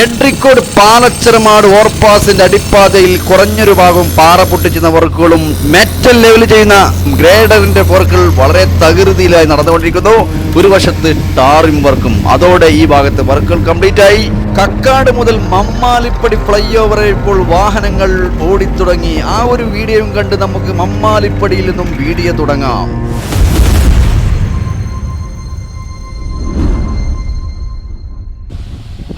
എഡ്രിക്കോട് പാലച്ചരമാട് ഓർപ്പാസിന്റെ അടിപ്പാതയിൽ കുറഞ്ഞൊരു ഭാഗം പാറ പൊട്ടിച്ചുന്ന വർക്കുകളും മെറ്റൽ ലെവൽ ചെയ്യുന്ന ഗ്രേഡറിന്റെ വർക്കുകൾ വളരെ തകൃതിയിലായി നടന്നുകൊണ്ടിരിക്കുന്നു. ഒരു വശത്ത് ടാറിംഗ് വർക്കും അതോടെ ഈ ഭാഗത്ത് വർക്കുകൾ കംപ്ലീറ്റ് ആയി. കക്കാട് മുതൽ മമ്മാലിപ്പടി ഫ്ലൈ ഓവർ ഇപ്പോൾ വാഹനങ്ങൾ ഓടിത്തുടങ്ങി. ആ ഒരു വീഡിയോയും കണ്ട് നമുക്ക് മമ്മാലിപ്പടിയിൽ നിന്നും വീഡിയോ തുടങ്ങാം.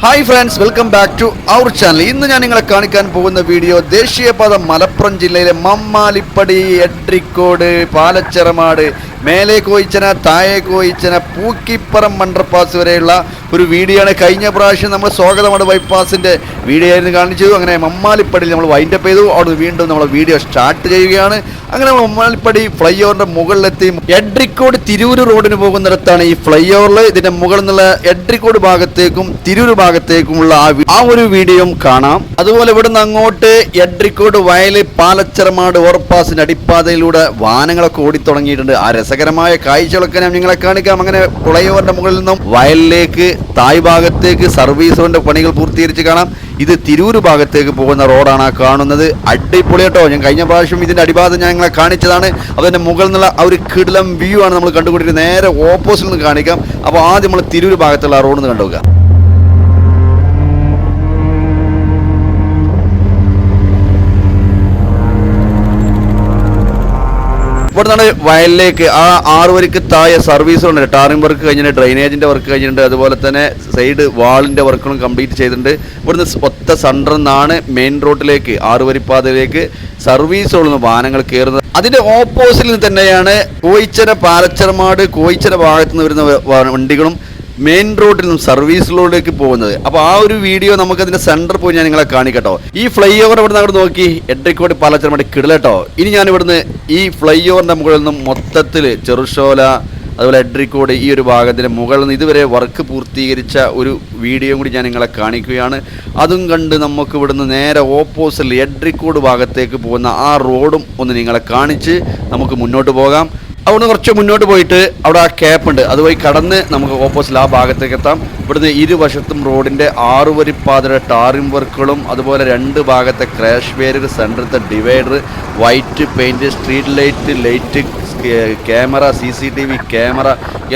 Hi friends welcome back to our channel ഇന്ന് ഞാൻ നിങ്ങളെ കാണിക്കാൻ പോകുന്ന വീഡിയോ ദേശീയപാത മലപ്പുറം ജില്ലയിലെ മമ്മാലിപ്പടി എട്രിക്കോട് പാലച്ചിറമാട് മേലെ കോയിച്ചന താഴെ കോയിച്ചന പൂക്കിപ്പറം മണ്ടർപാസ് വരെയുള്ള ഒരു വീഡിയോ ആണ്. കഴിഞ്ഞ പ്രാവശ്യം നമ്മൾ സ്വാഗതമാണ് ബൈപ്പാസിന്റെ വീഡിയോ ആയിരുന്നു കാണിച്ചു അങ്ങനെ മമ്മാലിപ്പടിയിൽ നമ്മൾ വൈൻഡപ്പ് ചെയ്തു. അവിടെ വീണ്ടും നമ്മൾ വീഡിയോ സ്റ്റാർട്ട് ചെയ്യുകയാണ്. അങ്ങനെ നമ്മൾ ഫ്ലൈ ഓവറിന്റെ മുകളിലെത്തി എഡ്രിക്കോട് തിരൂര് റോഡിന് പോകുന്നിടത്താണ് ഈ ഫ്ലൈ ഓവറിൽ ഇതിന്റെ മുകളിൽ നിന്നുള്ള എഡ്രിക്കോട് ഭാഗത്തേക്കും തിരൂര് ഭാഗത്തേക്കുമുള്ള ആ ആ ഒരു വീഡിയോയും കാണാം. അതുപോലെ ഇവിടുന്ന് അങ്ങോട്ട് എഡ്രിക്കോട് വയൽ പാലച്ചിറമാട് ഓവർപാസിന്റെ അടിപ്പാതയിലൂടെ വാഹനങ്ങളൊക്കെ ഓടിത്തുടങ്ങിയിട്ടുണ്ട്. ആ രസകരമായ കാഴ്ചകളൊക്കെ ഞാൻ നിങ്ങളെ കാണിക്കാം. അങ്ങനെ ഫ്ലൈ ഓവറിന്റെ മുകളിൽ നിന്നും വയലിലേക്ക് തായ് ഭാഗത്തേക്ക് സർവീസ് പണികൾ പൂർത്തീകരിച്ച് കാണാം. ഇത് തിരൂർ ഭാഗത്തേക്ക് പോകുന്ന റോഡാണ് കാണുന്നത്. അടിപൊളി കേട്ടോ ഞാൻ കഴിഞ്ഞ പ്രാവശ്യം ഇതിന്റെ അടിഭാഗം ഞാൻ നിങ്ങളെ കാണിച്ചതാണ്. അതിന്റെ മുകളിൽ നിന്നുള്ള ആ ഒരു കിടിലം വ്യൂ ആണ് നമ്മൾ കണ്ടുകൊണ്ടിരിക്കുന്നത് നേരെ ഓപ്പോസിറ്റ് നിന്ന് കാണിക്കാം. അപ്പോൾ ആദ്യം നമ്മൾ തിരൂർ ഭാഗത്തുള്ള റോഡ് നിന്ന് കണ്ടുപോകുക ഇവിടെ നിന്നാണ് വയലിലേക്ക് ആ ആറ് വരിക്ക് താഴെ സർവീസ് ഉണ്ട്. ടാറിംഗ് വർക്ക് കഴിഞ്ഞിട്ടുണ്ട് ഡ്രൈനേജിന്റെ വർക്ക് കഴിഞ്ഞിട്ടുണ്ട്. അതുപോലെ തന്നെ സൈഡ് വാളിന്റെ വർക്കുകളും കംപ്ലീറ്റ് ചെയ്തിട്ടുണ്ട്. ഇവിടുന്ന് ഒത്ത നിന്നാണ് മെയിൻ റോഡിലേക്ക് ആറ് വരിപ്പാതയിലേക്ക് സർവീസ് ഉള്ള വാഹനങ്ങൾ കയറുന്നത്. അതിന്റെ ഓപ്പോസിറ്റിൽ തന്നെയാണ് കോയിച്ചര പാലച്ചർമാട് കോയിച്ചര ഭാഗത്ത് നിന്ന് വരുന്ന വണ്ടികളും മെയിൻ റോഡിൽ നിന്നും സർവീസ് റോഡിലേക്ക് പോകുന്നത്. അപ്പോൾ ആ ഒരു വീഡിയോ നമുക്ക് അതിന്റെ സെന്റർ പോയി ഞാൻ നിങ്ങളെ കാണിക്കട്ടോ. ഈ ഫ്ലൈ ഓവർ ഇവിടെ അങ്ങോട്ട് നോക്കി? എഡ്രിക്കോട് പാലച്ചരമാടി കിടലട്ടോ. ഇനി ഞാൻ ഇവിടുന്ന് ഈ ഫ്ലൈ ഓവറിന്റെ മുകളിൽ നിന്നും മൊത്തത്തിൽ ചെറുശോല അതുപോലെ എഡ്രിക്കോട് ഈ ഒരു ഭാഗത്തിന്റെ മുകളിൽ നിന്ന് ഇതുവരെ വർക്ക് പൂർത്തീകരിച്ച ഒരു വീഡിയോ കൂടി ഞാൻ നിങ്ങളെ കാണിക്കുകയാണ്. അതും കണ്ട് നമുക്ക് ഇവിടുന്ന് നേരെ ഓപ്പോസിറ്റിൽ എഡ്രിക്കോട് ഭാഗത്തേക്ക് പോകുന്ന ആ റോഡും ഒന്ന് നിങ്ങളെ കാണിച്ച് നമുക്ക് മുന്നോട്ട് പോകാം. അവിടുന്ന് കുറച്ച് മുന്നോട്ട് പോയിട്ട് അവിടെ ആ ക്യാപ്പ് ഉണ്ട്. അതുവഴി കടന്ന് നമുക്ക് ഓപ്പോസിറ്റ് ആ ഭാഗത്തേക്ക് എത്താം. ഇവിടുന്ന് ഇരുവശത്തും റോഡിന്റെ ആറ് വരിപ്പാതയുടെ ടാറിംഗ് വർക്കുകളും അതുപോലെ രണ്ട് ഭാഗത്തെ crash barrier സെന്ററത്തെ divider white paint street light light camera C C T V camera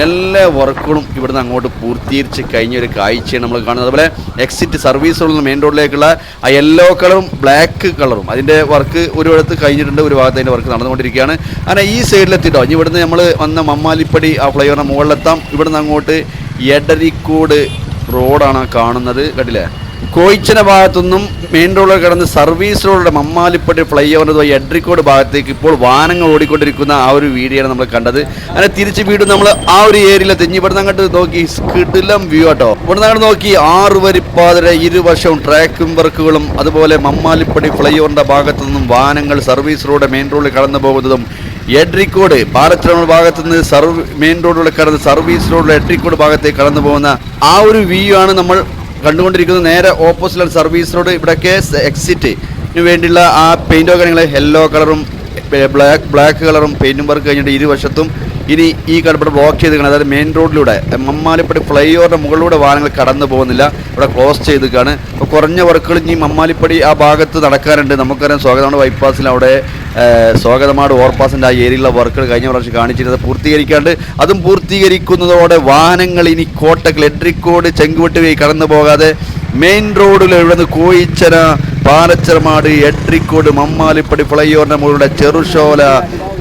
എല്ലാ വർക്കുകളും ഇവിടുന്ന് അങ്ങോട്ട് പൂർത്തീകരിച്ച് കഴിഞ്ഞ ഒരു കാഴ്ചയാണ് നമ്മൾ കാണുന്നത്. അതുപോലെ എക്സിറ്റ് സർവീസുകളിൽ മെയിൻ റോഡിലേക്കുള്ള ആ യെല്ലോ കളറും ബ്ലാക്ക് കളറും അതിന്റെ വർക്ക് ഒരു ഇടത്ത് കഴിഞ്ഞിട്ടുണ്ട് ഒരു ഭാഗത്ത് അതിന്റെ വർക്ക് നടന്നുകൊണ്ടിരിക്കുകയാണ്. അങ്ങനെ ഈ സൈഡിലെത്തിട്ടോ ഇനി ഇവിടുന്ന് നമ്മൾ വന്ന മമ്മാലിപ്പടി ആ ഫ്ലൈഓവറിന് മുകളിലെത്താം. ഇവിടുന്ന് അങ്ങോട്ട് എടരിക്കോട് റോഡാണ് കാണുന്നത്. കണ്ടില്ലേ? കോയിച്ചന ഭാഗത്തുനിന്നും മെയിൻ റോഡിൽ കിടന്ന് സർവീസ് റോഡിലെ മമ്മാലിപ്പട്ടി ഫ്ലൈ ഓവർ വഴി എഡ്രിക്കോട് ഭാഗത്തേക്ക് ഇപ്പോൾ വാഹനങ്ങൾ ഓടിക്കൊണ്ടിരിക്കുന്ന ആ ഒരു വീഡിയോ ആണ് നമ്മൾ കണ്ടത്. അങ്ങനെ തിരിച്ച് വീണ്ടും നമ്മൾ ആ ഒരു ഏരിയയിൽ തെഞ്ഞി ഇവിടുന്ന് അങ്ങോട്ട് നോക്കി. കിടിലം വ്യൂ ആട്ടോ. ഇവിടുന്ന് അങ്ങോട്ട് നോക്കി. ആറ് വരിപ്പാതിരെ ഇരുവശവും ട്രാക്കും വർക്കുകളും അതുപോലെ മമ്മാലിപ്പടി ഫ്ലൈ ഓവറിന്റെ ഭാഗത്തു നിന്നും വാഹനങ്ങൾ സർവീസ് റോഡ് മെയിൻ റോഡിൽ കടന്നു പോകുന്നതും എഡ്രിക്കോട് പാലച്ചിറ ഭാഗത്ത് നിന്ന് സർവ് മെയിൻ റോഡിലൂടെ കടന്ന് സർവീസ് റോഡിലെ എഡ്രിക്കോട് ഭാഗത്തേക്ക് കടന്നു പോകുന്ന ആ ഒരു വ്യൂ ആണ് നമ്മൾ കണ്ടുകൊണ്ടിരിക്കുന്നത് നേരെ ഓപ്പോസിറ്റ് സർവീസ് റോഡ്. ഇവിടെയൊക്കെ എക്സിറ്റിന് വേണ്ടിയുള്ള ആ പെയിന്റോ കാര്യങ്ങൾ യെല്ലോ കളറും ബ്ലാക്ക് ബ്ലാക്ക് കളറും പെയിന്റും വർക്ക് കഴിഞ്ഞിട്ട് ഇരുവശത്തും ഇനി ഈ കടപ്പട ബ്ലോക്ക് ചെയ്ത് കാണാം അതായത് മെയിൻ റോഡിലൂടെ മമ്മാലിപ്പടി ഫ്ലൈ ഓവറിന്റെ മുകളിലൂടെ വാഹനങ്ങൾ കടന്നു പോകുന്നില്ല. ഇവിടെ ക്ലോസ് ചെയ്തിക്കാണ് അപ്പോൾ കുറഞ്ഞ വർക്കുകൾ ഇനി മമ്മാലിപ്പടി ആ ഭാഗത്ത് നടക്കാറുണ്ട് നമുക്കറിയാം സ്വാഗതമാണ് ബൈപ്പാസിൽ അവിടെ. സ്വാഗതമാട് ഓവർപാസിന്റെ ആ ഏരിയയിലുള്ള വർക്കുകൾ കഴിഞ്ഞ പ്രാവശ്യം കാണിച്ചിരുന്നത് പൂർത്തീകരിക്കാണ്ട് അതും പൂർത്തീകരിക്കുന്നതോടെ വാഹനങ്ങൾ ഇനി കോട്ടക്കൽ എട്രിക്കോട് ചെങ്കുവെട്ട് വഴി കടന്നു പോകാതെ മെയിൻ റോഡിൽ ഇവിടുന്ന് കോയിച്ചന പാലച്ചർമാട് എട്രിക്കോട് മമ്മാലിപ്പടി ഫ്ലൈ ഓവറിന്റെ മുകളിലൂടെ ചെറുശോല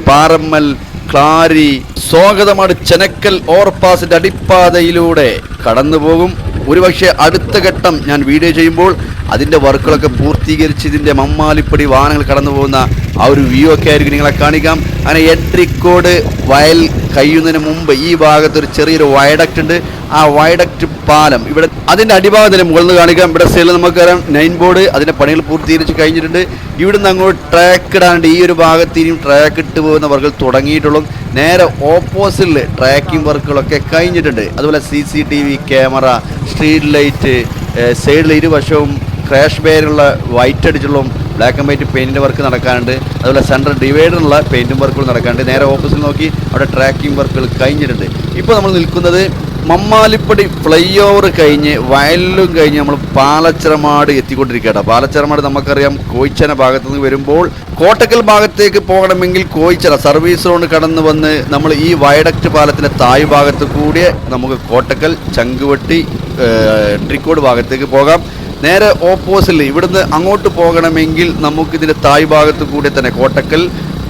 പാറമ്മൽ ക്ലാരി. സ്വാഗതമാണ് ചെനക്കൽ ഓവർപാസിന്റെ അടിപ്പാതയിലൂടെ കടന്നു പോകും ഒരുപക്ഷെ അടുത്ത ഘട്ടം ഞാൻ വീഡിയോ ചെയ്യുമ്പോൾ അതിന്റെ വർക്കുകളൊക്കെ പൂർത്തീകരിച്ച് ഇതിന്റെ മമ്മാലിപ്പടി വാഹനങ്ങൾ കടന്നു പോകുന്ന ആ ഒരു വ്യൂ ഒക്കെ ആയിരിക്കും നിങ്ങളെ കാണിക്കാം. അങ്ങനെ എട്രിക്കോട് വയൽ കഴിയുന്നതിന് മുമ്പ് ഈ ഭാഗത്തൊരു ചെറിയൊരു വയഡക്റ്റ് ഉണ്ട്. ആ വയഡക്റ്റ് പാലം ഇവിടെ അതിന്റെ അടിഭാഗത്തിന് മുകളിൽ കാണിക്കാം. ഇവിടെ സൈഡിൽ നമുക്കറിയാം നൈൻ ബോർഡ് അതിന്റെ പണികൾ പൂർത്തീകരിച്ച് കഴിഞ്ഞിട്ടുണ്ട്. ഇവിടുന്ന് അങ്ങോട്ട് ട്രാക്ക് ഇടാണ്ട് ഈ ഒരു ഭാഗത്ത് ഇനിയും ട്രാക്ക് ഇട്ട് പോകുന്ന വർക്കുകൾ തുടങ്ങിയിട്ടുള്ളൂ. നേരെ ഓപ്പോസിറ്റിൽ ട്രാക്കിംഗ് വർക്കുകളൊക്കെ കഴിഞ്ഞിട്ടുണ്ട്. അതുപോലെ C C T V camera street light സൈഡിൽ ഇരുവശവും ക്രാഷ് ബെയറുള്ള വൈറ്റ് അടിച്ചുള്ള ബ്ലാക്ക് ആൻഡ് വൈറ്റ് പെയിന്റിന്റെ വർക്ക് നടക്കാനുണ്ട്. അതുപോലെ സെൻട്രൽ ഡിവൈഡറിനുള്ള പെയിന്റും വർക്കുകൾ നടക്കാനുണ്ട്. നേരെ ഓപ്പോസിറ്റ് നോക്കി അവിടെ ട്രാക്കിംഗ് വർക്കുകൾ കഴിഞ്ഞിട്ടുണ്ട്. ഇപ്പോൾ നമ്മൾ നിൽക്കുന്നത് മമ്മാലിപ്പടി ഫ്ലൈ ഓവർ കഴിഞ്ഞ് വയലിലും കഴിഞ്ഞ് നമ്മൾ പാലച്ചിറമാട് എത്തിക്കൊണ്ടിരിക്കുകയാണ്. പാലച്ചിറമാട് നമുക്കറിയാം കോയിച്ചന ഭാഗത്ത് നിന്ന് വരുമ്പോൾ കോട്ടക്കൽ ഭാഗത്തേക്ക് പോകണമെങ്കിൽ കോയിച്ചന സർവീസ് റോഡ് കടന്നു വന്ന് നമ്മൾ ഈ വയഡക്റ്റ് പാലത്തിന്റെ തായ് ഭാഗത്ത് കൂടി നമുക്ക് കോട്ടക്കൽ ചങ്കുവട്ടി ട്രിക്കോട് ഭാഗത്തേക്ക് പോകാം. നേരെ ഓപ്പോസിറ്റ് ഇവിടുന്ന് അങ്ങോട്ട് പോകണമെങ്കിൽ നമുക്കിതിന്റെ തായ് ഭാഗത്ത് കൂടി തന്നെ കോട്ടക്കൽ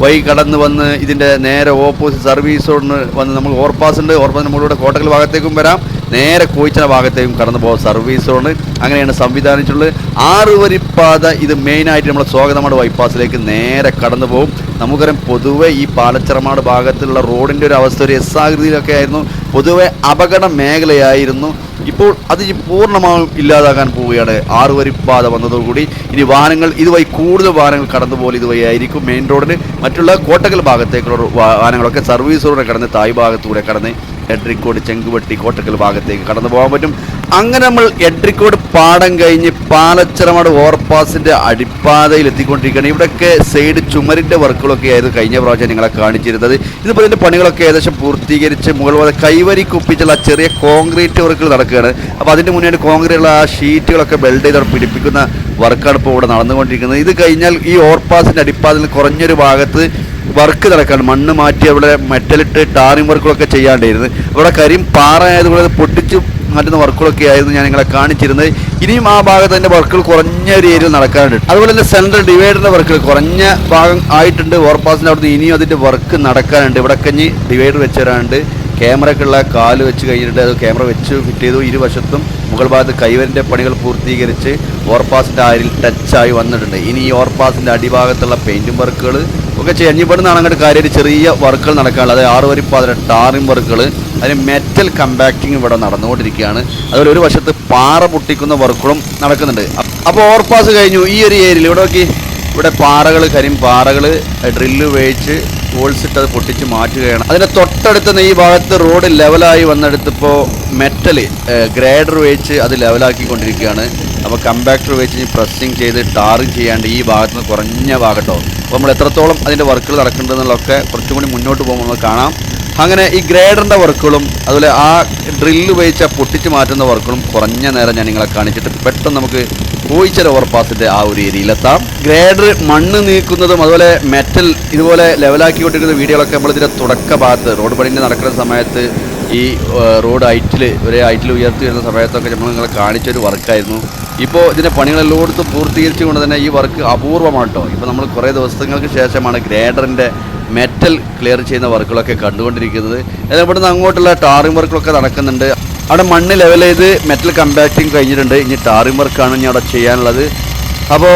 വഴി കടന്ന് വന്ന് ഇതിന്റെ നേരെ ഓപ്പോസിറ്റ് സർവീസ് റോഡിന് വന്ന് നമുക്ക് ഉണ്ട്. ഓവർപാസിന് മുകളിലൂടെ കോട്ടക്കൽ ഭാഗത്തേക്കും വരാം. നേരെ കോയിച്ചന ഭാഗത്തേക്കും കടന്നു പോകാം സർവീസ് റോഡ് അങ്ങനെയാണ് സംവിധാനിച്ചിട്ടുള്ളത്. ആറ് വരിപ്പാത ഇത് മെയിനായിട്ട് നമ്മൾ സ്വാഗതമാട് ബൈപ്പാസിലേക്ക് നേരെ കടന്നു പോകും നമുക്കറിയാം പൊതുവെ ഈ പാലച്ചിറമാട് ഭാഗത്തുള്ള റോഡിന്റെ ഒരു അവസ്ഥ ഒരു എസ് ആകൃതിയിലൊക്കെ ആയിരുന്നു. പൊതുവെ അപകട മേഖലയായിരുന്നു. ഇപ്പോൾ അത് പൂർണമായും ഇല്ലാതാകാൻ പോവുകയാണ്. ആറ് വരിപ്പാത വന്നതോടുകൂടി ഇനി വാഹനങ്ങൾ ഇതുവഴി കൂടുതൽ വാഹനങ്ങൾ കടന്നു പോലെ ഇതുവഴി ആയിരിക്കും മെയിൻ റോഡിന് മറ്റുള്ള കോട്ടക്കൽ ഭാഗത്തേക്കുള്ള വാഹനങ്ങളൊക്കെ സർവീസ് റോഡ് കടന്ന് തായ് ഭാഗത്തൂടെ കടന്ന് എഡ്രിക്കോട് ചെങ്കുവട്ടി കോട്ടക്കൽ ഭാഗത്തേക്ക് കടന്നു പോകാൻ പറ്റും. അങ്ങനെ നമ്മൾ എട്രിക്കോട് പാടം കഴിഞ്ഞ് പാലച്ചിറമട് ഓവർപാസിന്റെ അടിപ്പാതയിൽ എത്തിക്കൊണ്ടിരിക്കുകയാണ് ഇവിടെയൊക്കെ സൈഡ് ചുമരിന്റെ വർക്കുകളൊക്കെ ആയിരുന്നു കഴിഞ്ഞ പ്രാവശ്യം നിങ്ങളെ കാണിച്ചിരുന്നത്. ഇതിപ്പോൾ ഇതിന്റെ പണികളൊക്കെ ഏകദേശം പൂർത്തീകരിച്ച് മുകൾ വരെ കൈവരി കുപ്പിച്ചുള്ള ചെറിയ കോൺക്രീറ്റ് വർക്കുകൾ നടക്കുകയാണ്. അപ്പോൾ അതിന്റെ മുന്നേ കോൺക്രീറ്റുള്ള ആ ഷീറ്റുകളൊക്കെ ബെൽഡ് ചെയ്ത് പിടിപ്പിക്കുന്ന വർക്കാണ് ഇപ്പോൾ ഇവിടെ നടന്നുകൊണ്ടിരിക്കുന്നത്. ഇത് കഴിഞ്ഞാൽ ഈ ഓവർപാസിന്റെ അടിപ്പാതയിൽ കുറഞ്ഞൊരു ഭാഗത്ത് വർക്ക് നടക്കാണ്. മണ്ണ് മാറ്റി അവിടെ മെറ്റലിട്ട് ടാറിംഗ് വർക്കുകളൊക്കെ ചെയ്യാണ്ടായിരുന്നു. അവിടെ കരിയും പാറ ആയതുകൊണ്ട് പൊട്ടിച്ച് മാറ്റുന്ന വർക്കുകളൊക്കെ ആയിരുന്നു ഞാൻ നിങ്ങളെ കാണിച്ചിരുന്നത്. ഇനിയും ആ ഭാഗത്ത് തന്നെ വർക്കുകൾ കുറഞ്ഞ ഒരു ഏരിയയിൽ നടക്കാനുണ്ട്. അതുപോലെ തന്നെ സെൻട്രൽ ഡിവൈഡറിന്റെ വർക്കുകൾ കുറഞ്ഞ ഭാഗം ആയിട്ടുണ്ട്. ഓവർപാസിന്റെ അവിടുന്ന് ഇനിയും അതിന്റെ വർക്ക് നടക്കാനുണ്ട്. ഇവിടെ കഞ്ഞി ഡിവൈഡർ വെച്ച് തരാനുണ്ട് ക്യാമറയ്ക്കുള്ള കാൽ വെച്ച് കഴിഞ്ഞിട്ട് അത് ക്യാമറ വെച്ച് ഫിറ്റ് ചെയ്തു. ഇരുവശത്തും മുകൾ ഭാഗത്ത് കൈവരിന്റെ പണികൾ പൂർത്തീകരിച്ച് ഓവർപാസിന്റെ ആരിൽ ടച്ചായി വന്നിട്ടുണ്ട്. ഇനി ഈ ഓവർപാസിന്റെ അടിഭാഗത്തുള്ള പെയിന്റും വർക്കുകൾ ഒക്കെ ചെയ്യാം. ഇനി അങ്ങോട്ട് കാര്യമായിട്ട് ചെറിയ വർക്കുകൾ നടക്കാനുള്ളത്. അതായത് ആറ് പതിനെട്ട് ടാറിംഗ് വർക്കുകൾ അതിന് മെറ്റൽ കമ്പാക്റ്റിംഗ് ഇവിടെ നടന്നുകൊണ്ടിരിക്കുകയാണ്. അതുപോലെ ഒരു വശത്ത് പാറ പൊട്ടിക്കുന്ന വർക്കുകളും നടക്കുന്നുണ്ട്. അപ്പോൾ ഓവർപാസ് കഴിഞ്ഞു. ഈ ഒരു ഏരിയയിൽ ഇവിടെ നോക്കി. ഇവിടെ പാറകൾ കരിം പാറകൾ ഡ്രില്ല് ഉപയോഗിച്ച് ഹോൾസ് ഇട്ട് അത് പൊട്ടിച്ച് മാറ്റുകയാണ്. അതിന്റെ തൊട്ടടുത്തുനിന്ന് ഈ ഭാഗത്ത് റോഡ് ലെവലായി വന്നെടുത്തിപ്പോൾ മെറ്റൽ ഗ്രേഡർ ഉപയോഗിച്ച് അത് ലെവലാക്കിക്കൊണ്ടിരിക്കുകയാണ് അപ്പോൾ കമ്പാക്ടർ ഉപയോഗിച്ച് പ്രസ്സിങ് ചെയ്ത് ടാറിങ് ചെയ്യാണ്ട് ഈ ഭാഗത്ത് നിന്ന് കുറഞ്ഞ ഭാഗട്ടോ അപ്പോൾ നമ്മൾ എത്രത്തോളം അതിന്റെ വർക്കുകൾ നടക്കേണ്ടതെന്നുള്ളതൊക്കെ കുറച്ചും കൂടി മുന്നോട്ട് പോകുമ്പോൾ നമുക്ക് കാണാം. അങ്ങനെ ഈ ഗ്രേഡറിന്റെ വർക്കുകളും അതുപോലെ ആ ഡ്രില്ല് ഉപയോഗിച്ച പൊട്ടിച്ച് മാറ്റുന്ന വർക്കുകളും കുറഞ്ഞ നേരം ഞാൻ നിങ്ങളെ കാണിച്ചിട്ട് പെട്ടെന്ന് നമുക്ക് കോയിച്ചൽ ഓവർപാസിന്റെ ആ ഒരു ഏരിയയിലെത്താം. ഗ്രേഡർ മണ്ണ് നീക്കുന്നതും അതുപോലെ മെറ്റൽ ഇതുപോലെ ലെവലാക്കി കൊണ്ടിരിക്കുന്ന വീഡിയോകളൊക്കെ നമ്മളിതിന്റെ തുടക്ക ഭാഗത്ത് റോഡ് പണിന്റെ നടക്കുന്ന സമയത്ത് ഈ റോഡ് ഹൈറ്റിൽ ഒരേ ഹൈറ്റിൽ ഉയർത്തി വരുന്ന സമയത്തൊക്കെ നമ്മൾ നിങ്ങളെ കാണിച്ചൊരു വർക്കായിരുന്നു. ഇപ്പോൾ ഇതിന്റെ പണികളെല്ലായിടത്തും പൂർത്തീകരിച്ചുകൊണ്ട് തന്നെ ഈ വർക്ക് അപൂർവമാണ് കേട്ടോ ഇപ്പോൾ നമ്മൾ കുറേ ദിവസങ്ങൾക്ക് ശേഷമാണ് ഗ്രേഡറിന്റെ മെറ്റൽ ക്ലിയർ ചെയ്യുന്ന വർക്കുകളൊക്കെ കണ്ടുകൊണ്ടിരിക്കുന്നത്. എന്നാൽ നിന്ന് അങ്ങോട്ടുള്ള ടാറിംഗ് വർക്കുകളൊക്കെ നടക്കുന്നുണ്ട്. അവിടെ മണ്ണ് ലെവൽ ചെയ്ത് മെറ്റൽ കമ്പാക്റ്റിംഗ് കഴിഞ്ഞിട്ടുണ്ട്. ഇനി ടാറിംഗ് വർക്കാണ് ഇനി അവിടെ ചെയ്യാനുള്ളത്. അപ്പോൾ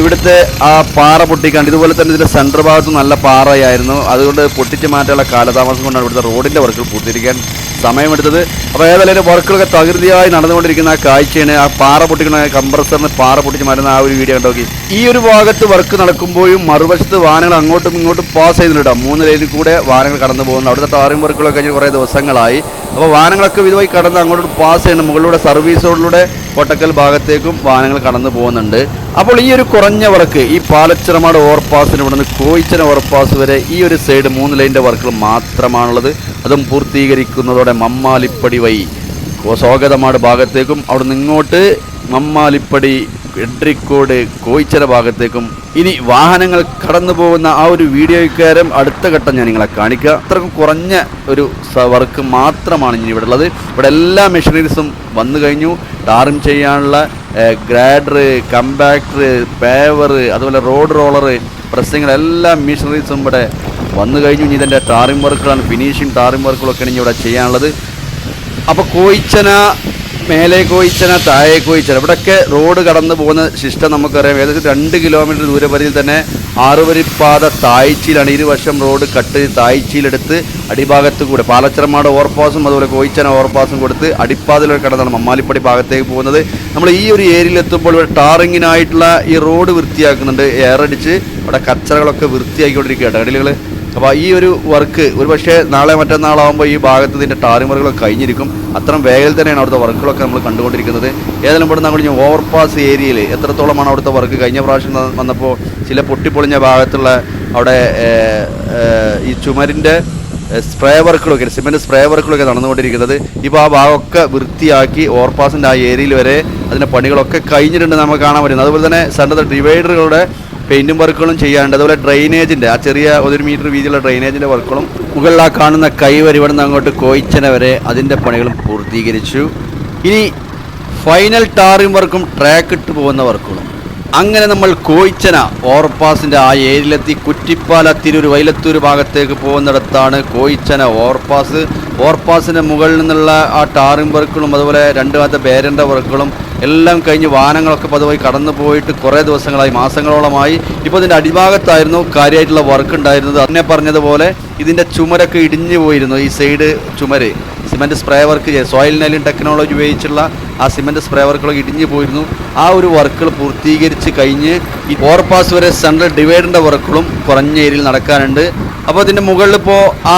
ഇവിടുത്തെ ആ പാറ പൊട്ടിക്കാണ്ട് ഇതുപോലെ തന്നെ ഇതിന്റെ സെന്റർ ഭാഗത്ത് നല്ല പാറയായിരുന്നു. അതുകൊണ്ട് പൊട്ടിച്ച് മാറ്റാനുള്ള കാലതാമസം കൊണ്ടാണ് ഇവിടുത്തെ റോഡിന്റെ വർക്കുകൾ പൂർത്തീകരിക്കാൻ സമയമെടുത്തത്. അപ്പോൾ ഏതായാലും വർക്കുകളൊക്കെ തകൃതിയായി നടന്നുകൊണ്ടിരിക്കുന്ന ആ കാഴ്ചയാണ് ആ പാറ പൊട്ടിക്കുന്ന കംപ്രസറിന് പാറ പൊട്ടിച്ച് മാറ്റുന്ന ആ ഒരു വീഡിയോ കണ്ടോക്കി. ഈ ഒരു ഭാഗത്ത് വർക്ക് നടക്കുമ്പോഴും മറുവശത്ത് വാഹനങ്ങൾ അങ്ങോട്ടും ഇങ്ങോട്ടും പാസ് ചെയ്യുന്നുണ്ട് മൂന്ന് ലൈനിൽ കൂടെ വാഹനങ്ങൾ കടന്നു പോകുന്നു അവിടുത്തെ ടാറിംഗ് വർക്കുകളൊക്കെ കഴിഞ്ഞ് കുറേ ദിവസങ്ങളായി. അപ്പോൾ വാഹനങ്ങളൊക്കെ ഇതുവഴി കടന്ന് അങ്ങോട്ട് പാസ് ചെയ്യുന്ന മുകളിലൂടെ സർവീസ് റോഡിലൂടെ കൊട്ടക്കൽ ഭാഗത്തേക്കും വാഹനങ്ങൾ കടന്നു പോകുന്നുണ്ട്. അപ്പോൾ ഈ ഒരു കുറഞ്ഞ വർക്ക് ഈ പാലച്ചിറമാട് ഓവർപാസിന് ഇവിടെ നിന്ന് കോയിച്ചന ഓവർപാസ് വരെ ഈ ഒരു സൈഡ് മൂന്ന് ലൈന്റെ വർക്കുകൾ മാത്രമാണുള്ളത്. അതും പൂർത്തീകരിക്കുന്നതോടെ മമ്മാലിപ്പടി വഴി. സ്വാഗതമാട് ഭാഗത്തേക്കും അവിടെ നിന്ന് ഇങ്ങോട്ട് മമ്മാലിപ്പടി എഡ്രിക്കോട് കോയിച്ചര ഭാഗത്തേക്കും ഇനി വാഹനങ്ങൾ കടന്നു പോകുന്ന ആ ഒരു വീഡിയോക്കാരം അടുത്ത ഘട്ടം ഞാൻ നിങ്ങളെ കാണിക്കുക. അത്രക്കും കുറഞ്ഞ ഒരു വർക്ക് മാത്രമാണ് ഇനി ഇവിടെ ഉള്ളത്. ഇവിടെ എല്ലാ മെഷീനറീസും വന്നു കഴിഞ്ഞു. ടാറിം ചെയ്യാനുള്ള ഗ്രാഡർ കമ്പാക്ടർ പേവർ അതുപോലെ റോഡ് റോളർ പ്രസ്സിങ്ങൾ എല്ലാ മെഷീനറീസും ഇവിടെ വന്നു കഴിഞ്ഞു. ഇനി ഇതിന്റെ ടാറിംഗ് വർക്കുകളാണ്. ഫിനിഷിംഗ് ടാറിംഗ് വർക്കുകളൊക്കെയാണ് ഇനി ഇവിടെ ചെയ്യാനുള്ളത്. അപ്പോൾ കോയിച്ചന മേലെ ഇച്ചന താഴെ ഇച്ചന ഇവിടെയൊക്കെ റോഡ് കടന്നു പോകുന്ന ശിഷ്ടം നമുക്കറിയാം. ഏകദേശം രണ്ട് കിലോമീറ്റർ ദൂരപരിധിയിൽ തന്നെ ആറുവരിപ്പാത താഴ്ചയിലാണ് ഇരുവശം റോഡ് കട്ട് താഴ്ചയിലെടുത്ത് അടിഭാഗത്ത് കൂടെ. പാലച്ചിറമാട് ഓവർപാസും അതുപോലെ കോയിച്ചന ഓവർപാസും കൊടുത്ത് അടിപ്പാതയിലൂടെ കടന്നാണ് മമ്മാലിപ്പടി ഭാഗത്തേക്ക് പോകുന്നത്. നമ്മൾ ഈ ഒരു ഏരിയയിൽ എത്തുമ്പോൾ ഇവിടെ ടാറിങ്ങിനായിട്ടുള്ള ഈ റോഡ് വൃത്തിയാക്കുന്നുണ്ട്. എയറടിച്ച് അവിടെ കച്ചറകളൊക്കെ വൃത്തിയാക്കിക്കൊണ്ടിരിക്കുകയാണ് കടലുകൾ അപ്പോൾ ഈ ഒരു വർക്ക് ഒരു പക്ഷേ നാളെ മറ്റന്നാളാകുമ്പോൾ ഈ ഭാഗത്ത് ഇതിന്റെ ടാറിമറുകളൊക്കെ കഴിഞ്ഞിരിക്കും. അത്രയും വേഗത്തിൽ തന്നെയാണ് അവിടുത്തെ വർക്കുകളൊക്കെ നമ്മൾ കണ്ടുകൊണ്ടിരിക്കുന്നത്. ഏതായാലും ഇവിടെ നമ്മൾ ഇനി ഓവർപാസ് ഏരിയയിൽ എത്രത്തോളമാണ് അവിടുത്തെ വർക്ക് കഴിഞ്ഞ പ്രാവശ്യം വന്നപ്പോൾ ചില പൊട്ടിപ്പൊളിഞ്ഞ ഭാഗത്തുള്ള അവിടെ ഈ ചുമരിന്റെ സ്പ്രേ വർക്കുകളൊക്കെ സിമെന്റ് സ്പ്രേ വർക്കുകളൊക്കെ നടന്നുകൊണ്ടിരിക്കുന്നത്. ഇപ്പോൾ ആ ഭാഗമൊക്കെ വൃത്തിയാക്കി ഓവർപാസിന്റെ ആ ഏരിയയിൽ വരെ അതിന്റെ പണികളൊക്കെ കഴിഞ്ഞിട്ടുണ്ട് നമുക്ക് കാണാൻ പറ്റുന്നത്. അതുപോലെ തന്നെ സെന്റർ ഡിവൈഡറുകളുടെ പെയിന്റും വർക്കുകളും ചെയ്യാണ്ട് അതുപോലെ ഡ്രെയിനേജിന്റെ ആ ചെറിയ ഒരു മീറ്റർ വീതിയുള്ള ഡ്രെയിനേജിന്റെ വർക്കുകളും മുകളിൽ ആ കാണുന്ന കൈവരി ഇവിടെ അങ്ങോട്ട് കോയിച്ചന വരെ അതിന്റെ പണികളും പൂർത്തീകരിച്ചു. ഇനി ഫൈനൽ ടാറിംഗ് വർക്കും ട്രാക്ക് ഇട്ട് പോകുന്ന വർക്കുകളും. അങ്ങനെ നമ്മൾ കോയിച്ചന ഓവർപാസിന്റെ ആ ഏരിയയിലെത്തി കുറ്റിപ്പാല തിരൂർ വൈലത്തൂർ ഭാഗത്തേക്ക് പോകുന്നിടത്താണ് കോയിച്ചന ഓവർപാസ് ഓവർപാസിന്റെ മുകളിൽ നിന്നുള്ള ആ ടാറിംഗ് വർക്കുകളും അതുപോലെ രണ്ട് ഭാഗത്തെ ബേരന്റെ വർക്കുകളും എല്ലാം കഴിഞ്ഞ് വാഹനങ്ങളൊക്കെ പതുവായി കടന്നു പോയിട്ട് കുറേ ദിവസങ്ങളായി മാസങ്ങളോളമായി. ഇപ്പോൾ ഇതിന്റെ അടിഭാഗത്തായിരുന്നു കാര്യമായിട്ടുള്ള വർക്ക് ഉണ്ടായിരുന്നത്. അതിനെ പറഞ്ഞതുപോലെ ഇതിന്റെ ചുമരൊക്കെ ഇടിഞ്ഞു പോയിരുന്നു. ഈ സൈഡ് ചുമര് cement spray work soil nailing technology ഉപയോഗിച്ചുള്ള ആ സിമെന്റ് സ്പ്രേ വർക്കുകൾ ഇടിഞ്ഞു പോയിരുന്നു. ആ ഒരു വർക്കുകൾ പൂർത്തീകരിച്ച് കഴിഞ്ഞ് ഈ ഓവർപാസ് വരെ സെൻട്രൽ ഡിവൈഡറിന്റെ വർക്കുകളും കുറഞ്ഞ ഏരിയയിൽ നടക്കാനുണ്ട്. അപ്പോൾ ഇതിന്റെ മുകളിൽ ഇപ്പോൾ ആ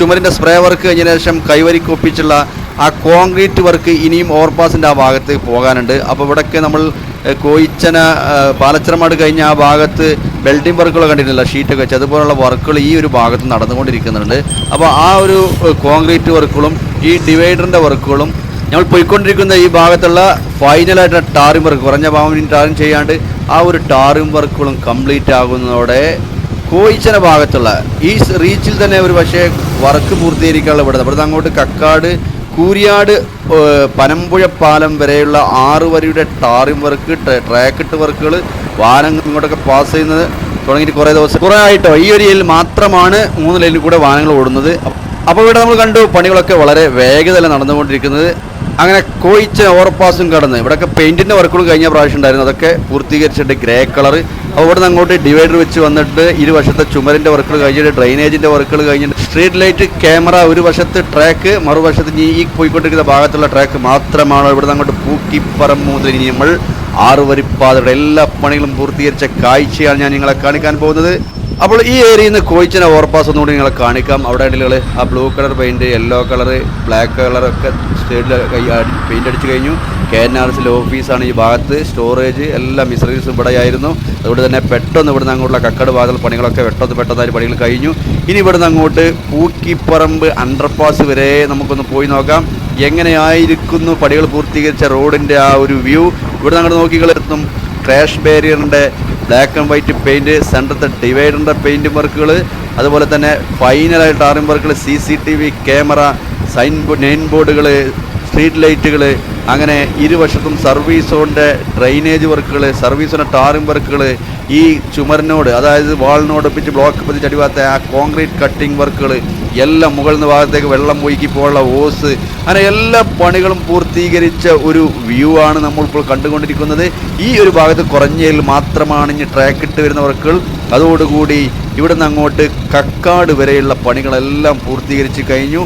ചുമരിന്റെ സ്പ്രേ വർക്ക് കഴിഞ്ഞ ശേഷം കൈവരിക്ക് ഒപ്പിച്ചുള്ള ആ കോൺക്രീറ്റ് വർക്ക് ഇനിയും ഓവർപാസിന്റെ ആ ഭാഗത്ത് പോകാനുണ്ട്. അപ്പോൾ ഇവിടെയൊക്കെ നമ്മൾ കോയിച്ചന പാലച്ചിറമാട് കഴിഞ്ഞ ആ ഭാഗത്ത് വെൽഡിംഗ് വർക്കുകൾ കണ്ടിട്ടില്ല ഷീറ്റൊക്കെ വെച്ച്. അതുപോലുള്ള വർക്കുകൾ ഈ ഒരു ഭാഗത്ത് നടന്നുകൊണ്ടിരിക്കുന്നുണ്ട്. അപ്പോൾ ആ ഒരു കോൺക്രീറ്റ് വർക്കുകളും ഈ ഡിവൈഡറിന്റെ വർക്കുകളും നമ്മൾ പോയിക്കൊണ്ടിരിക്കുന്ന ഈ ഭാഗത്തുള്ള ഫൈനലായിട്ടുള്ള ടാറും വർക്ക് കുറഞ്ഞ ഭാഗം ടാറും ചെയ്യാണ്ട് ആ ഒരു ടാറിംഗ് വർക്കുകളും കംപ്ലീറ്റ് ആകുന്നതോടെ കോയിച്ചന ഭാഗത്തുള്ള ഈ റീച്ചിൽ തന്നെ ഒരു പക്ഷേ വർക്ക് പൂർത്തീകരിക്കാനുള്ള ഇവിടെ ഇവിടുന്ന് അങ്ങോട്ട് കക്കാട് കൂരിയാട് പനമ്പുഴ പാലം വരെയുള്ള ആറ് വരിയുടെ ടാറിംഗ് വർക്ക് ട്രാക്കിട്ട് വർക്കുകൾ വാഹനങ്ങൾ ഇങ്ങോട്ടൊക്കെ പാസ് ചെയ്യുന്നത് തുടങ്ങിയിട്ട് കുറേ ദിവസം കുറേ ആയിട്ടോ? ഈ ഒരു മാത്രമാണ് മൂന്ന് ലൈനിൽ കൂടെ വാഹനങ്ങൾ ഓടുന്നത്. അപ്പോൾ ഇവിടെ നമ്മൾ കണ്ടു പണികളൊക്കെ വളരെ വേഗതയിൽ നടന്നുകൊണ്ടിരിക്കുന്നത്. അങ്ങനെ കോയിച്ച ഓവർപാസും കടന്ന്. ഇവിടെയൊക്കെ പെയിന്റിന്റെ വർക്കുകൾ കഴിഞ്ഞ പ്രാവശ്യം ഉണ്ടായിരുന്നു. അതൊക്കെ പൂർത്തീകരിച്ചിട്ട് ഗ്രേ കളർ അപ്പോൾ ഇവിടെ നിന്ന് അങ്ങോട്ട് ഡിവൈഡർ വെച്ച് വന്നിട്ട് ഇരുവശത്തെ ചുമരിന്റെ വർക്കുകൾ കഴിഞ്ഞിട്ട് ഡ്രൈനേജിന്റെ വർക്കുകൾ കഴിഞ്ഞിട്ട് സ്ട്രീറ്റ് ലൈറ്റ് ക്യാമറ ഒരു വശത്ത് ട്രാക്ക് മറുവശത്ത് ഇനി ഈ പോയിക്കൊണ്ടിരിക്കുന്ന ഭാഗത്തുള്ള ട്രാക്ക് മാത്രമാണ് ഇവിടെ നിന്ന് അങ്ങോട്ട് പൂക്കിപ്പറം മുതൽ ഇനി നമ്മൾ ആറുവരിപ്പാതയുടെ എല്ലാ പണികളും പൂർത്തീകരിച്ച കാഴ്ചയാണ് ഞാൻ നിങ്ങളെ കാണിക്കാൻ പോകുന്നത്. അപ്പോൾ ഈ ഏരിയയിൽ നിന്ന് കോഴിച്ചിനെ ഓവർപാസ് ഒന്നുകൂടി നിങ്ങളെ കാണിക്കാം. അവിടെ നിങ്ങൾ ആ blue colour paint yellow colour black കളറൊക്കെ സ്റ്റേഡിൽ കൈ പെയിന്റ് അടിച്ച് കഴിഞ്ഞു. കെ എൻ ആർ എസിലെ ഓഫീസാണ് ഈ ഭാഗത്ത്. സ്റ്റോറേജ് എല്ലാ മിസറീസും ഇവിടെയായിരുന്നു. അതുകൊണ്ട് തന്നെ പെട്ടെന്ന് ഇവിടുന്ന് അങ്ങോട്ടുള്ള കക്കട് വാതിൽ പണികളൊക്കെ പെട്ടെന്ന് പെട്ടെന്നായി പണികൾ കഴിഞ്ഞു. ഇനി ഇവിടുന്ന് അങ്ങോട്ട് പൂക്കിപ്പറമ്പ് അണ്ടർപാസ് വരെ നമുക്കൊന്ന് പോയി നോക്കാം. എങ്ങനെയായിരിക്കുന്നു പണികൾ പൂർത്തീകരിച്ച റോഡിന്റെ ആ ഒരു വ്യൂ ഇവിടെ അങ്ങോട്ട് നോക്കികളെത്തും ക്രാഷ് ബാരിയറിന്റെ ബ്ലാക്ക് ആൻഡ് വൈറ്റ് പെയിന്റ് സെന്ററത്തെ ഡിവൈഡറിന്റെ പെയിന്റ് വർക്കുകൾ അതുപോലെ തന്നെ ഫൈനലായിട്ട് ടാറിംഗ് വർക്കുകൾ C C T V camera sign നെയിൻ ബോർഡുകൾ സ്ട്രീറ്റ് ലൈറ്റുകൾ അങ്ങനെ ഇരുവശത്തും സർവീസ് ഓണിന്റെ ഡ്രൈനേജ് വർക്കുകൾ സർവീസ് സോണിന്റെ ടാറിംഗ് വർക്കുകൾ ഈ ചുമരിനോട് അതായത് വാളിനോട് ഒപ്പിച്ച് ബ്ലോക്ക് പതിച്ച് അടിവാത്ത ആ കോൺക്രീറ്റ് കട്ടിംഗ് വർക്കുകൾ എല്ലാം മുകളിൽ നിന്ന് ഭാഗത്തേക്ക് വെള്ളം ഒഴുക്കി പോകാനുള്ള ഓസ്. അങ്ങനെ എല്ലാ പണികളും പൂർത്തീകരിച്ച ഒരു വ്യൂ ആണ് നമ്മളിപ്പോൾ കണ്ടുകൊണ്ടിരിക്കുന്നത്. ഈ ഒരു ഭാഗത്ത് കുറഞ്ഞതിൽ മാത്രമാണ് ഇനി ട്രാക്ക് ഇട്ട് വരുന്ന വർക്കുകൾ അതോടുകൂടി ഇവിടുന്ന് അങ്ങോട്ട് കക്കാട് വരെയുള്ള പണികളെല്ലാം പൂർത്തീകരിച്ച് കഴിഞ്ഞു.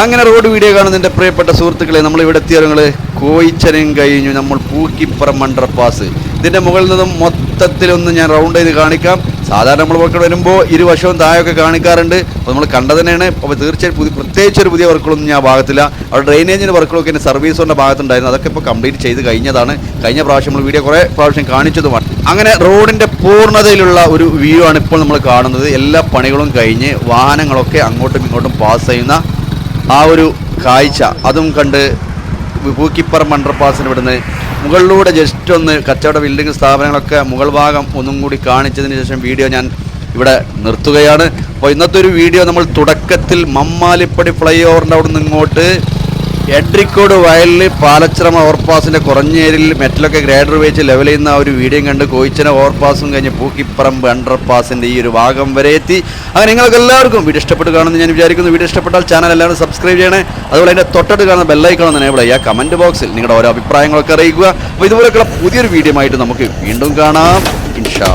അങ്ങനെ റോഡ് വീഡിയോ കാണുന്ന എന്റെ പ്രിയപ്പെട്ട സുഹൃത്തുക്കളെ നമ്മൾ ഇവിടെ എത്തിയവങ്ങൾ കോയിച്ചനയും കഴിഞ്ഞു. നമ്മൾ പൂക്കിപ്പുറം അണ്ടർപാസ് ഇതിന്റെ മുകളിൽ നിന്നും മൊത്തത്തിലൊന്ന് ഞാൻ റൗണ്ട് ചെയ്ത് കാണിക്കാം. സാധാരണ നമ്മൾ വർക്കുകൾ വരുമ്പോൾ ഇരുവശവും താഴെയൊക്കെ കാണിക്കാറുണ്ട്. അപ്പോൾ നമ്മൾ കണ്ടത് തന്നെയാണ്. അപ്പോൾ തീർച്ചയായും പുതിയ പ്രത്യേകിച്ച് ഒരു പുതിയ വർക്കുകളൊന്നും ഞാൻ ഭാഗത്തില്ല. അവിടെ ഡ്രെയിനേജിന്റെ വർക്കുകളൊക്കെ എന്റെ സർവീസിന്റെ ഭാഗത്തുണ്ടായിരുന്നു. അതൊക്കെ ഇപ്പോൾ കംപ്ലീറ്റ് ചെയ്ത് കഴിഞ്ഞതാണ്. കഴിഞ്ഞ പ്രാവശ്യം നമ്മൾ വീഡിയോ കുറേ പ്രാവശ്യം കാണിച്ചതുമാണ്. അങ്ങനെ റോഡിന്റെ പൂർണതയിലുള്ള ഒരു വ്യൂ ആണ് ഇപ്പോൾ നമ്മൾ കാണുന്നത്. എല്ലാ പണികളും കഴിഞ്ഞ് വാഹനങ്ങളൊക്കെ അങ്ങോട്ടും ഇങ്ങോട്ടും പാസ് ചെയ്യുന്ന ആ ഒരു കാഴ്ച. അതും കണ്ട് പൂക്കിപ്പറം അണ്ടർപാസിന് ഇവിടുന്ന് മുകളിലൂടെ ജസ്റ്റ് ഒന്ന് കച്ചവട ബിൽഡിംഗ് സ്ഥാപനങ്ങളൊക്കെ മുകൾ ഭാഗം ഒന്നും കൂടി കാണിച്ചതിന് ശേഷം വീഡിയോ ഞാൻ ഇവിടെ നിർത്തുകയാണ്. അപ്പോൾ ഇന്നത്തെ ഒരു വീഡിയോ നമ്മൾ തുടക്കത്തിൽ മമ്മാലിപ്പടി ഫ്ലൈ ഓവറിന്റെ അവിടെ നിന്ന് ഇങ്ങോട്ട് എഡ്രിക്കോട് വയലിൽ പാലച്ചിറമ ഓവർപാസിന്റെ കുറഞ്ഞേരിൽ മെറ്റലൊക്കെ ഗ്രേഡർ വെച്ച് ലെവൽ ചെയ്യുന്ന ഒരു വീഡിയോയും കണ്ട് കോയിച്ചന ഓവർപാസും കഴിഞ്ഞ് പൂക്കിപ്പറമ്പ് അണ്ടർപാസിന്റെ ഈ ഒരു ഭാഗം വരെ എത്തി. അങ്ങനെ നിങ്ങൾക്ക് എല്ലാവർക്കും വീഡിയോ ഇഷ്ടപ്പെട്ട് കാണുമെന്ന് ഞാൻ വിചാരിക്കുന്നു. വീഡിയോ ഇഷ്ടപ്പെട്ടാൽ ചാനൽ എല്ലാവരും സബ്സ്ക്രൈബ് ചെയ്യണേ. അതുപോലെ അതിന്റെ തൊട്ടടുത്ത് കാണുന്ന ബെല്ലൈക്കണം എന്ന് എനേബിൾ ചെയ്യുക. കമന്റ് ബോക്സിൽ നിങ്ങളുടെ ഓരോ അഭിപ്രായങ്ങളൊക്കെ അറിയിക്കുക. അപ്പോൾ ഇതുപോലെയൊക്കെയുള്ള പുതിയൊരു വീഡിയോ ആയിട്ട് നമുക്ക് വീണ്ടും കാണാം. ഇൻഷാ